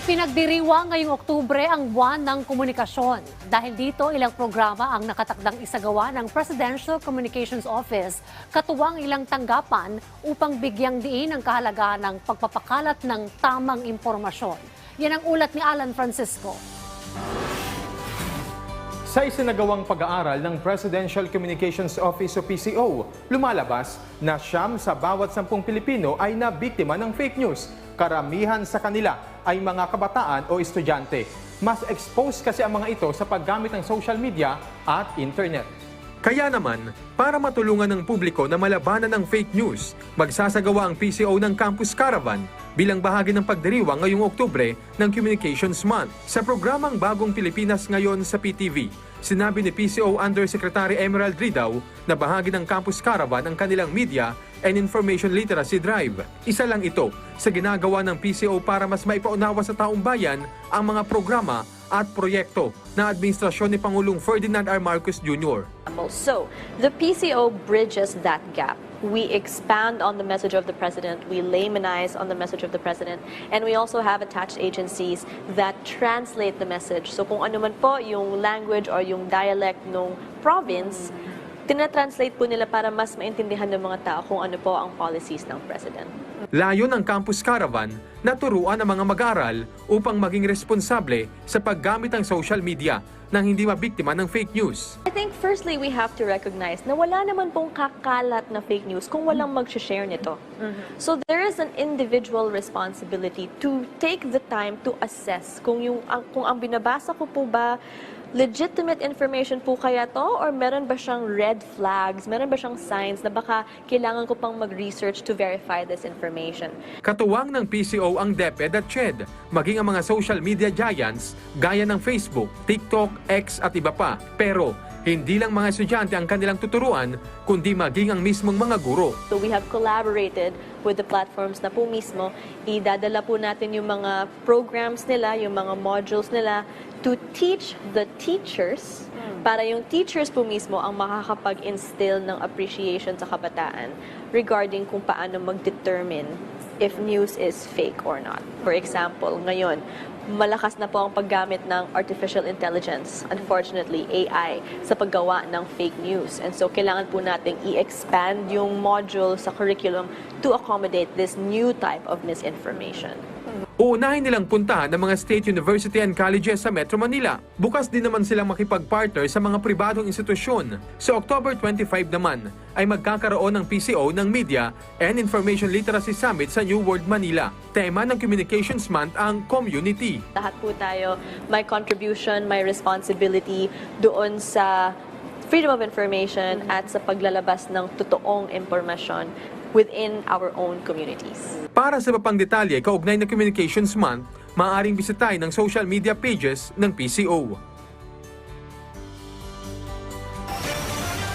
Ipinagdiriwang ngayong Oktubre ang buwan ng komunikasyon. Dahil dito, ilang programa ang nakatakdang isagawa ng Presidential Communications Office, katuwang ilang tanggapan upang bigyang diin ang kahalagahan ng pagpapakalat ng tamang impormasyon. Yan ang ulat ni Alan Francisco. Sa isinagawang pag-aaral ng Presidential Communications Office o PCO, lumalabas na siyam sa bawat sampung Pilipino ay nabiktima ng fake news. Karamihan sa kanila ay mga kabataan o estudyante. Mas exposed kasi ang mga ito sa paggamit ng social media at internet. Kaya naman, para matulungan ng publiko na malabanan ng fake news, magsasagawa ang PCO ng Campus Caravan bilang bahagi ng pagdiriwang ngayong Oktubre ng Communications Month. Sa programang Bagong Pilipinas ngayon sa PTV, sinabi ni PCO Undersecretary Emerald Ridaw na bahagi ng Campus Caravan ang kanilang media and information literacy drive. Isa lang ito sa ginagawa ng PCO para mas maipaunawa sa taong bayan ang mga programa at proyekto ng administrasyon ni Pangulong Ferdinand R. Marcos Jr. So, the PCO bridges that gap. We expand on the message of the president, we laymanize on the message of the president, and we also have attached agencies that translate the message. So, kung ano man po yung language or yung dialect ng province, tinatranslate po nila para mas maintindihan ng mga tao kung ano po ang policies ng president. Layo ng Campus Caravan na turuan ang mga mag-aaral upang maging responsable sa paggamit ng social media nang hindi mabiktima ng fake news. I think firstly, we have to recognize na wala naman pong kakalat na fake news kung walang mag-share nito. So there is an individual responsibility to take the time to assess kung yung ang, kung ang binabasa ko po ba legitimate information po kaya to or meron ba siyang red flags, meron ba siyang signs na baka kailangan ko pang mag-research to verify this information. Katuwang ng PCO ang DepEd at CHED, maging ang mga social media giants gaya ng Facebook, TikTok, X at iba pa. Pero hindi lang mga estudyante ang kanilang tuturuan, kundi maging ang mismong mga guro. So we have collaborated with the platforms na po mismo. Idadala po natin yung mga programs nila, yung mga modules nila to teach the teachers para yung teachers po mismo ang makakapag-instill ng appreciation sa kabataan regarding kung paano mag-determine if news is fake or not. For example, ngayon, malakas na po ang paggamit ng artificial intelligence, unfortunately, AI, sa paggawa ng fake news. And so, kailangan po nating i-expand yung module sa curriculum to accommodate this new type of misinformation. Uunahin nilang puntahan ng mga state university and colleges sa Metro Manila. Bukas din naman silang makipag-partner sa mga pribadong institusyon. Sa October 25 naman ay magkakaroon ng PCO ng Media and Information Literacy Summit sa New World Manila. Tema ng Communications Month ang Community. Lahat po tayo, my contribution, my responsibility doon sa freedom of information at sa paglalabas ng totoong impormasyon within our own communities. Para sa mapang detalye kaugnay ng Communications Month, maaaring bisitahin ng social media pages ng PCO.